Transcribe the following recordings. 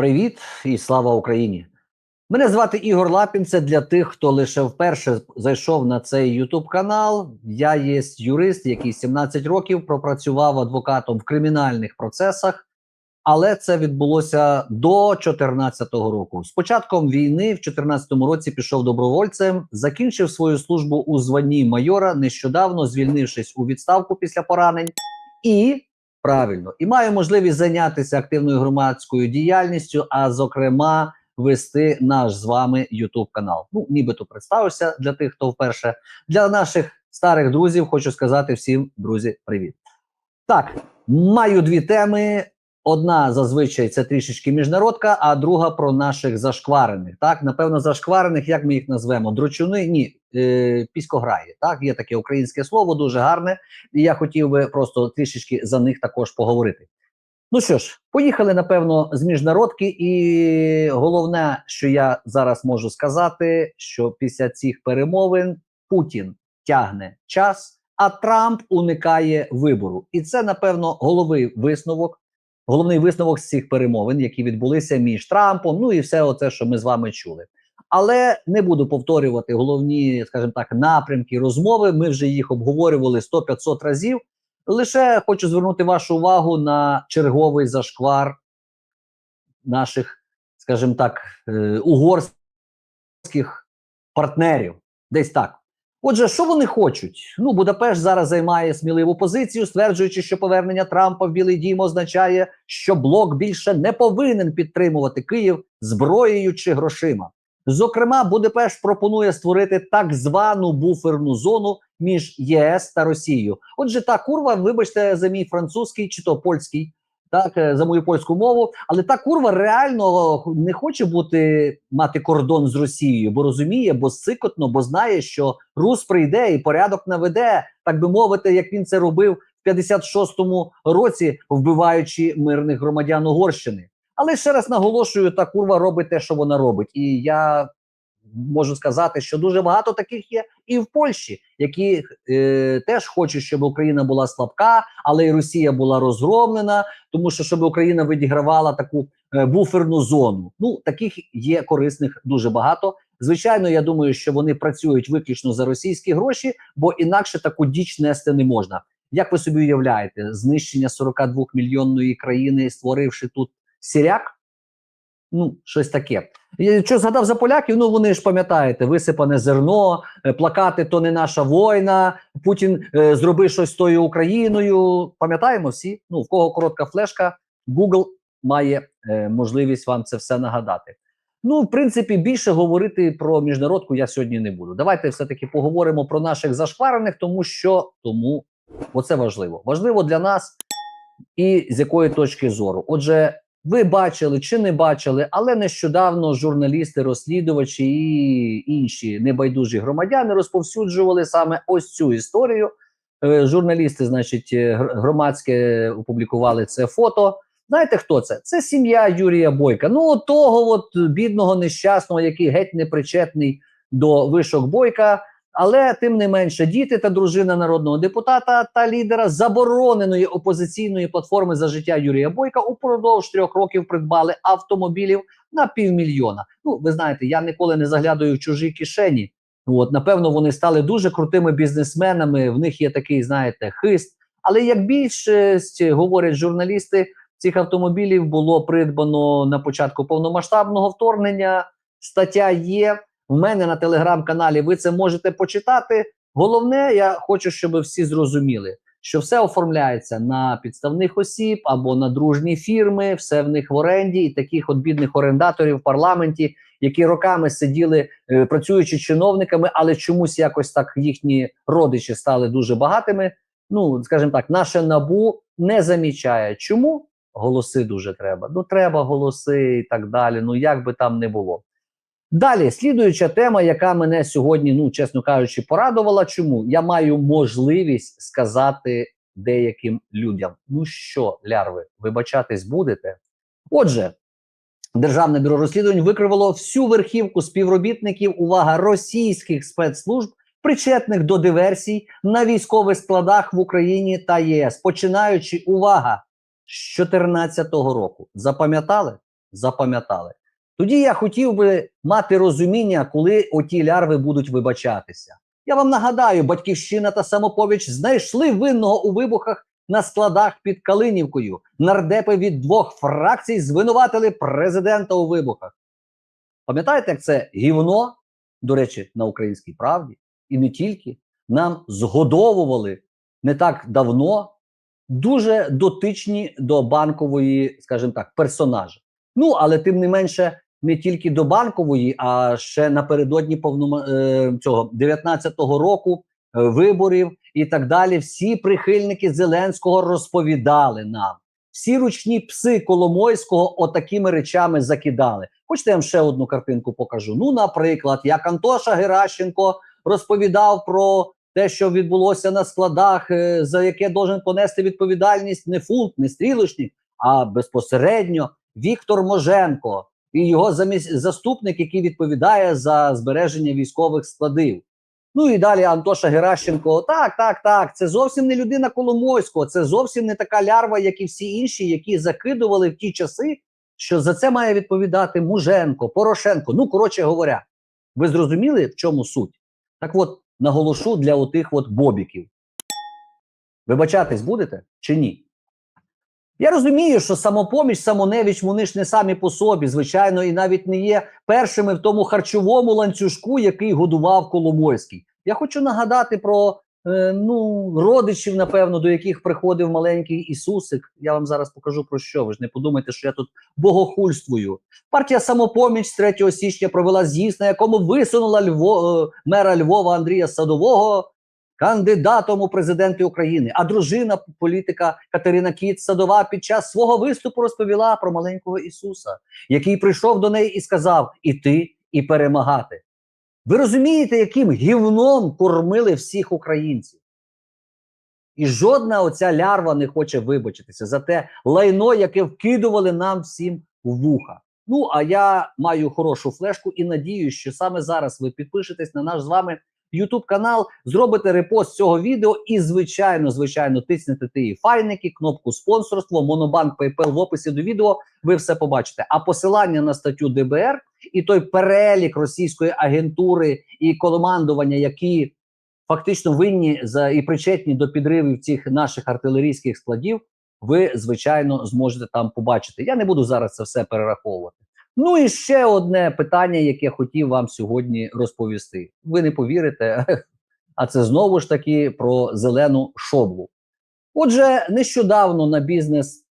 Привіт і слава Україні! Мене звати Ігор Лапін. Це для тих, хто лише вперше зайшов на цей YouTube канал. Я є юрист, який 17 років пропрацював адвокатом в кримінальних процесах, але це відбулося до 2014 року. З початком війни в 2014 році пішов добровольцем, закінчив свою службу у званні майора, нещодавно звільнившись у відставку після поранень і Правильно, і маю можливість зайнятися активною громадською діяльністю, а зокрема, вести наш з вами YouTube канал. Ну, нібито представився для тих, хто вперше. Для наших старих друзів хочу сказати всім, друзі, привіт. Так, маю дві теми. Одна зазвичай це трішечки міжнародка, а друга про наших зашкварених. Так, напевно, зашкварених, як ми їх назвемо? Дручуни? Ні, е, піськограї. Так, є таке українське слово, дуже гарне, і я хотів би просто трішечки за них також поговорити. Ну що ж, поїхали, напевно, з міжнародки, і головне, що я зараз можу сказати, що після цих перемовин Путін тягне час, а Трамп уникає вибору. І це, напевно, головний висновок. Головний висновок з цих перемовин, які відбулися між Трампом, ну і все оце, що ми з вами чули. Але не буду повторювати головні, скажімо так, напрямки розмови. Ми вже їх обговорювали 100-500 разів. Лише хочу звернути вашу увагу на черговий зашквар наших, скажімо так, е, угорських партнерів. Десь так. Отже, що вони хочуть? Ну, Будапешт зараз займає сміливу позицію, стверджуючи, що повернення Трампа в Білий Дім означає, що блок більше не повинен підтримувати Київ зброєю чи грошима. Зокрема, Будапешт пропонує створити так звану буферну зону між ЄС та Росією. Отже, та курва, вибачте, за мій французький чи то польський, так е, за мою польську мову, але та курва реально не хоче бути мати кордон з Росією, бо розуміє, бо сикотно, бо знає, що Рус прийде і порядок наведе, так би мовити, як він це робив в 56-му році, вбиваючи мирних громадян Угорщини. Але ще раз наголошую, та курва робить те, що вона робить, і я можу сказати, що дуже багато таких є і в Польщі, які е, теж хочуть, щоб Україна була слабка, але і Росія була розгромлена, тому що щоб Україна відігравала таку е, буферну зону. Ну таких є корисних дуже багато. Звичайно, я думаю, що вони працюють виключно за російські гроші, бо інакше таку діч нести не можна. Як ви собі уявляєте, знищення 42 мільйонної країни, створивши тут сіряк? Ну, щось таке. Що згадав за поляків? Ну вони ж пам'ятаєте, висипане зерно, е, плакати то не наша війна. Путін е, зроби щось з тою Україною. Пам'ятаємо всі? Ну, в кого коротка флешка, Google має е, можливість вам це все нагадати. Ну, в принципі, більше говорити про міжнародку я сьогодні не буду. Давайте все-таки поговоримо про наших зашкварених, тому що тому оце важливо. Важливо для нас і з якої точки зору. Отже, ви бачили чи не бачили, але нещодавно журналісти, розслідувачі і інші небайдужі громадяни розповсюджували саме ось цю історію. Е, журналісти, значить, е, громадське опублікували це фото. Знаєте, хто це? Це сім'я Юрія Бойка. Ну, того от бідного нещасного, який геть не причетний до вишок Бойка. Але тим не менше, діти та дружина народного депутата та лідера забороненої опозиційної платформи за життя Юрія Бойка упродовж трьох років придбали автомобілів на півмільйона. Ну, ви знаєте, я ніколи не заглядаю в чужі кишені. От, напевно, вони стали дуже крутими бізнесменами. В них є такий, знаєте, хист. Але як більшість говорять журналісти, цих автомобілів було придбано на початку повномасштабного вторгнення. Стаття є. В мене на телеграм-каналі ви це можете почитати. Головне, я хочу, щоб всі зрозуміли, що все оформляється на підставних осіб або на дружні фірми, все в них в оренді, і таких от бідних орендаторів в парламенті, які роками сиділи, е, працюючи чиновниками, але чомусь якось так їхні родичі стали дуже багатими. Ну, скажімо так, наше набу не замічає. Чому голоси дуже треба? Ну, треба голоси і так далі. Ну як би там не було. Далі, слідуюча тема, яка мене сьогодні, ну чесно кажучи, порадувала. Чому я маю можливість сказати деяким людям: ну що, лярви, вибачатись будете? Отже, Державне бюро розслідувань викривало всю верхівку співробітників увага російських спецслужб, причетних до диверсій на військових складах в Україні та ЄС, починаючи увага з 2014 року. Запам'ятали? Запам'ятали. Тоді я хотів би мати розуміння, коли оті лярви будуть вибачатися. Я вам нагадаю, батьківщина та самоповіч знайшли винного у вибухах на складах під Калинівкою. Нардепи від двох фракцій звинуватили президента у вибухах. Пам'ятаєте, як це гівно, до речі, на українській правді, і не тільки нам згодовували не так давно дуже дотичні до банкової, скажімо так, персонажі. Ну, але тим не менше, не тільки до банкової, а ще напередодні повнома е, цього 19-го року е, виборів і так далі. Всі прихильники Зеленського розповідали нам. Всі ручні пси Коломойського отакими речами закидали. Хочете, я вам ще одну картинку покажу. Ну, наприклад, як Антоша Геращенко розповідав про те, що відбулося на складах, е, за яке должен понести відповідальність не фунт, не стрілочник, а безпосередньо Віктор Моженко і його заміс... заступник, який відповідає за збереження військових складів. Ну і далі Антоша Геращенко. Так, так, так. Це зовсім не людина Коломойського, це зовсім не така лярва, як і всі інші, які закидували в ті часи, що за це має відповідати Муженко, Порошенко. Ну, коротше говоря, ви зрозуміли, в чому суть? Так от, наголошу для отих от бобіків. Вибачатись будете чи ні? Я розумію, що самопоміч, самоневіч, вони ж не самі по собі, звичайно, і навіть не є першими в тому харчовому ланцюжку, який годував Коломойський. Я хочу нагадати про е, ну, родичів, напевно, до яких приходив маленький Ісусик. Я вам зараз покажу про що. Ви ж не подумайте, що я тут богохульствую. Партія самопоміч з 3 січня провела з'їзд, на якому висунула Льво, е, мера Львова Андрія Садового кандидатом у президенти України. А дружина політика Катерина Кіт Садова під час свого виступу розповіла про маленького Ісуса, який прийшов до неї і сказав: іти і перемагати. Ви розумієте, яким гівном кормили всіх українців? І жодна оця лярва не хоче вибачитися за те лайно, яке вкидували нам всім в вуха. Ну, а я маю хорошу флешку і надію, що саме зараз ви підпишетесь на наш з вами YouTube канал, зробите репост цього відео і, звичайно, звичайно, тиснете ті файники, кнопку спонсорство, Монобанк, PayPal в описі до відео. Ви все побачите. А посилання на статтю ДБР і той перелік російської агентури і командування, які фактично винні за і причетні до підривів цих наших артилерійських складів. Ви, звичайно, зможете там побачити. Я не буду зараз це все перераховувати. Ну і ще одне питання, яке хотів вам сьогодні розповісти. Ви не повірите, а це знову ж таки про зелену шоблу. Отже, нещодавно на бізнес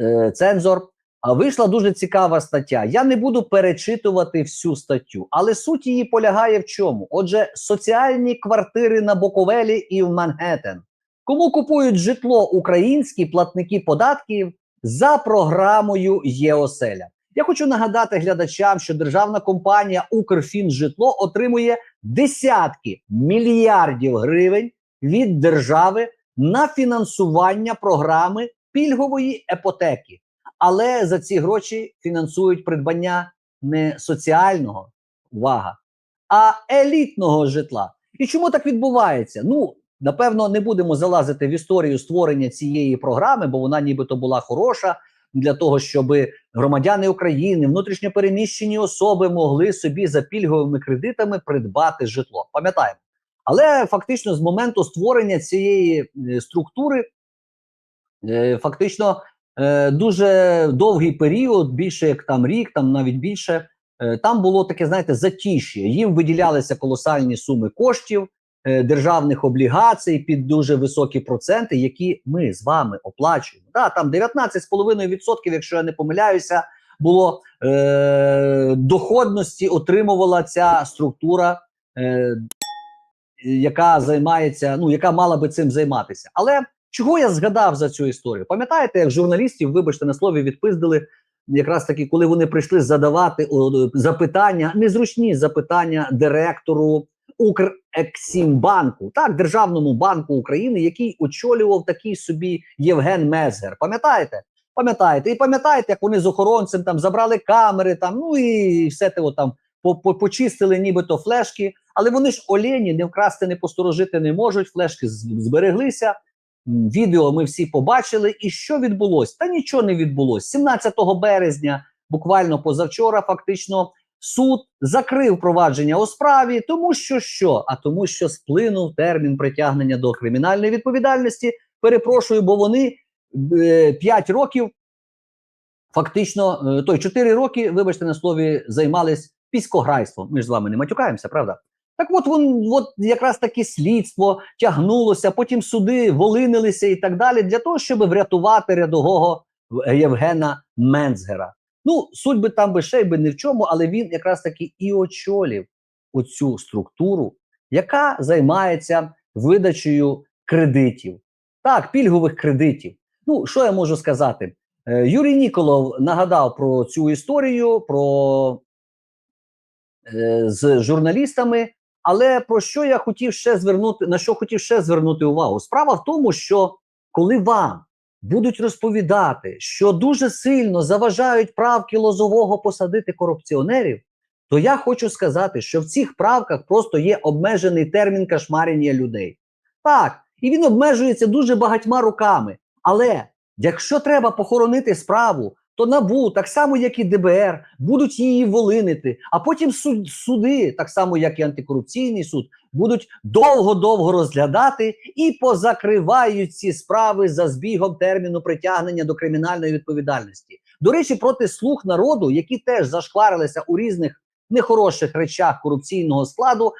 е, цензор вийшла дуже цікава стаття. Я не буду перечитувати всю статтю, але суть її полягає в чому? Отже, соціальні квартири на Боковелі і в Манхеттен. Кому купують житло українські платники податків за програмою ЄОСЕЛЯ? Я хочу нагадати глядачам, що державна компанія Укрфінжитло отримує десятки мільярдів гривень від держави на фінансування програми пільгової іпотеки. Але за ці гроші фінансують придбання не соціального увага, а елітного житла. І чому так відбувається? Ну, напевно, не будемо залазити в історію створення цієї програми, бо вона нібито була хороша для того, щоб громадяни України, внутрішньо переміщені особи могли собі за пільговими кредитами придбати житло. Пам'ятаємо, але фактично з моменту створення цієї е, структури, е, фактично е, дуже довгий період, більше як там рік, там навіть більше. Там було таке, знаєте, затіш'я. Їм виділялися колосальні суми коштів, державних облігацій під дуже високі проценти, які ми з вами оплачуємо. Да, там 19,5%, якщо я не помиляюся, було е, доходності отримувала ця структура, е, яка займається, ну яка мала би цим займатися. Але чого я згадав за цю історію? Пам'ятаєте, як журналістів, вибачте на слові, відпиздили якраз таки, коли вони прийшли задавати о, запитання, незручні запитання директору Укрексімбанку, так, Державному банку України, який очолював такий собі Євген Мезгер. Пам'ятаєте? Пам'ятаєте? І пам'ятаєте, як вони з охоронцем там забрали камери, там, ну і все те там по, по, почистили нібито флешки, але вони ж олені не вкрасти, не посторожити не можуть, флешки збереглися. Відео ми всі побачили. І що відбулося? Та нічого не відбулося. 17 березня буквально позавчора, фактично, суд закрив провадження у справі, тому що що? А тому, що сплинув термін притягнення до кримінальної відповідальності. Перепрошую, бо вони 5 років, фактично, е, той 4 роки, вибачте на слові, займались піськограйством. Ми ж з вами не матюкаємося, правда? Так от вон, от якраз таке слідство тягнулося, потім суди волинилися і так далі, для того, щоб врятувати рядового Євгена Менцгера. Ну, суть би там би ще й би не в чому, але він якраз таки і очолів оцю структуру, яка займається видачею кредитів. Так, пільгових кредитів. Ну, що я можу сказати? Е, Юрій Ніколов нагадав про цю історію, про е, з журналістами. Але про що я хотів ще звернути, на що хотів ще звернути увагу? Справа в тому, що коли вам будуть розповідати, що дуже сильно заважають правки лозового посадити корупціонерів, то я хочу сказати, що в цих правках просто є обмежений термін кошмарення людей. Так, і він обмежується дуже багатьма руками. Але якщо треба похоронити справу, то набу, так само як і ДБР, будуть її волинити, а потім суд, суди, так само як і антикорупційний суд, будуть довго-довго розглядати і позакривають ці справи за збігом терміну притягнення до кримінальної відповідальності. До речі, проти слуг народу, які теж зашкварилися у різних нехороших речах корупційного складу.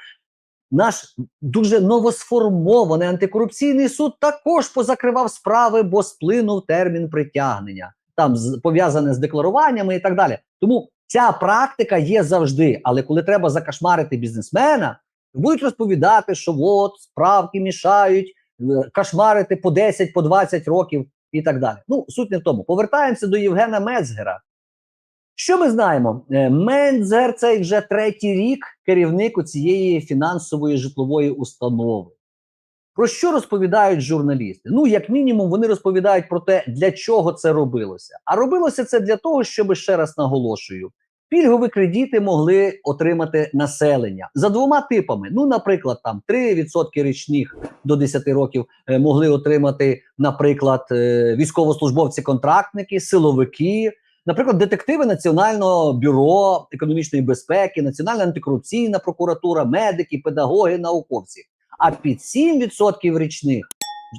Наш дуже новосформований антикорупційний суд також позакривав справи, бо сплинув термін притягнення там пов'язане з декларуваннями і так далі. Тому ця практика є завжди. Але коли треба закашмарити бізнесмена, будуть розповідати, що от справки мішають, е, кошмарити по 10, по 20 років і так далі. Ну, суть не в тому. Повертаємося до Євгена Мецгера. Що ми знаємо? Е, Менцгер це вже третій рік керівник цієї фінансової житлової установи. Про що розповідають журналісти? Ну, як мінімум, вони розповідають про те, для чого це робилося. А робилося це для того, щоб ще раз наголошую, пільгові кредити могли отримати населення за двома типами. Ну, наприклад, там 3% річних до 10 років е, могли отримати, наприклад, е, військовослужбовці-контрактники, силовики. Наприклад, детективи Національного бюро економічної безпеки, Національна антикорупційна прокуратура, медики, педагоги, науковці. А під 7% річних,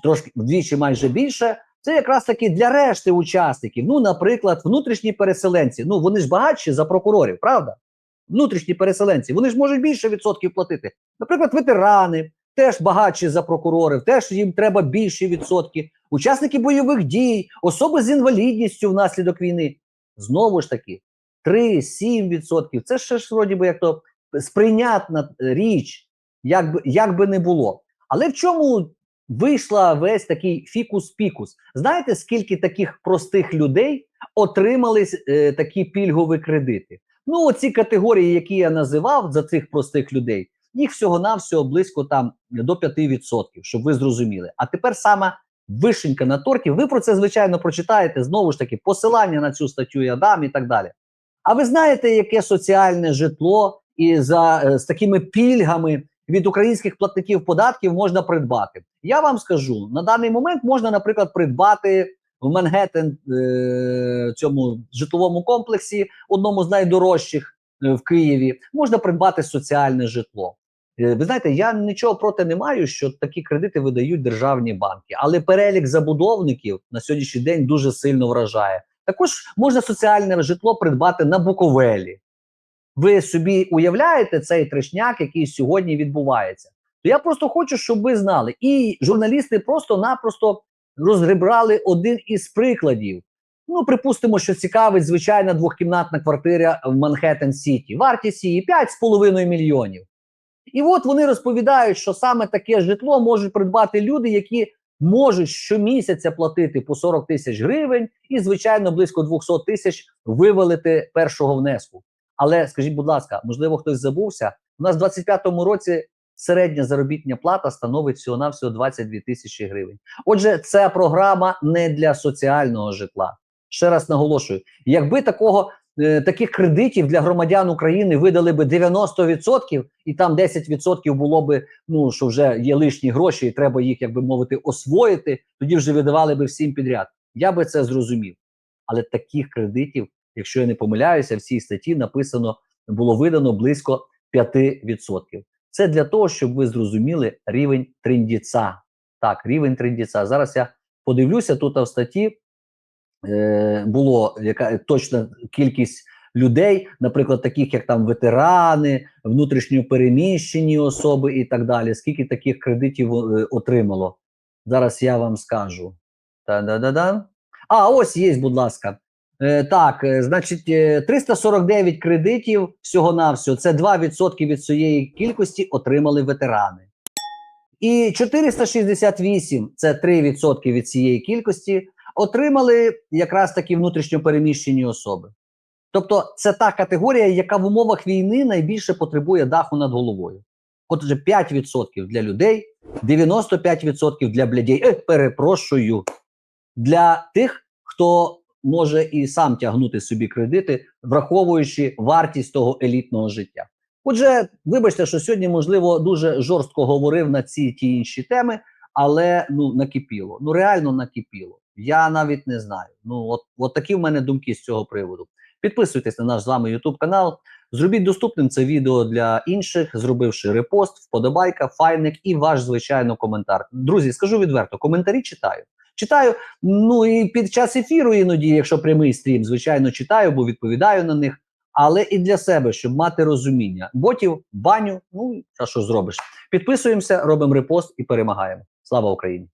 трошки вдвічі майже більше, це якраз таки для решти учасників. Ну, наприклад, внутрішні переселенці. Ну вони ж багатші за прокурорів, правда? Внутрішні переселенці, вони ж можуть більше відсотків платити. Наприклад, ветерани теж багатші за прокурорів, теж їм треба більші відсотки. Учасники бойових дій, особи з інвалідністю внаслідок війни. Знову ж таки, 3-7%. Це ще ж вроді би як то сприйнятна річ як би, як би не було. Але в чому вийшла весь такий фікус-пікус? Знаєте, скільки таких простих людей отримали е, такі пільгові кредити? Ну, оці категорії, які я називав за цих простих людей, їх всього-навсього близько там до 5%, щоб ви зрозуміли. А тепер саме вишенька на торті. Ви про це, звичайно, прочитаєте знову ж таки посилання на цю статтю я дам і так далі. А ви знаєте, яке соціальне житло і за е, з такими пільгами від українських платників податків можна придбати. Я вам скажу на даний момент можна, наприклад, придбати в Мангеттен е, цьому житловому комплексі, одному з найдорожчих е, в Києві, можна придбати соціальне житло. Е, ви знаєте, я нічого проти не маю, що такі кредити видають державні банки, але перелік забудовників на сьогоднішній день дуже сильно вражає. Також можна соціальне житло придбати на Буковелі. Ви собі уявляєте цей трешняк, який сьогодні відбувається? То я просто хочу, щоб ви знали. І журналісти просто-напросто розгрібрали один із прикладів. Ну, припустимо, що цікавить звичайна двохкімнатна квартира в Манхеттен Сіті. Вартість її 5,5 мільйонів. І от вони розповідають, що саме таке житло можуть придбати люди, які можуть щомісяця платити по 40 тисяч гривень і, звичайно, близько 200 тисяч вивалити першого внеску. Але скажіть, будь ласка, можливо, хтось забувся. У нас в 25-му році середня заробітня плата становить всього навсього 22 тисячі гривень. Отже, ця програма не для соціального житла. Ще раз наголошую: якби такого е, таких кредитів для громадян України видали би 90%, і там 10% було би, ну що вже є лишні гроші, і треба їх, як би мовити, освоїти. Тоді вже видавали би всім підряд. Я би це зрозумів. Але таких кредитів якщо я не помиляюся, в цій статті написано було видано близько 5%. Це для того, щоб ви зрозуміли рівень трендіца. Так, рівень трендіца. Зараз я подивлюся тут в статті. Е, було яка точна кількість людей, наприклад, таких як там ветерани, внутрішньо переміщені особи і так далі. Скільки таких кредитів е, отримало? Зараз я вам скажу. Та-да-да-да. А, ось є, будь ласка. Е, так, е, значить, е, 349 кредитів всього-навсього. Це 2% від цієї кількості отримали ветерани. І 468 це 3% від цієї кількості отримали якраз такі внутрішньо переміщені особи. Тобто, це та категорія, яка в умовах війни найбільше потребує даху над головою. Отже, 5% для людей, 95% для блядей. Е, перепрошую, для тих, хто може і сам тягнути собі кредити, враховуючи вартість того елітного життя. Отже, вибачте, що сьогодні, можливо, дуже жорстко говорив на ці ті інші теми, але ну накипіло. Ну реально накипіло. Я навіть не знаю. Ну, от, от такі в мене думки з цього приводу. Підписуйтесь на наш з вами YouTube канал. Зробіть доступним це відео для інших, зробивши репост, вподобайка, файник і ваш звичайно коментар. Друзі, скажу відверто, коментарі читаю. Читаю, ну і під час ефіру іноді, якщо прямий стрім, звичайно, читаю, бо відповідаю на них. Але і для себе, щоб мати розуміння. Ботів, баню, ну а що зробиш? Підписуємося, робимо репост і перемагаємо. Слава Україні!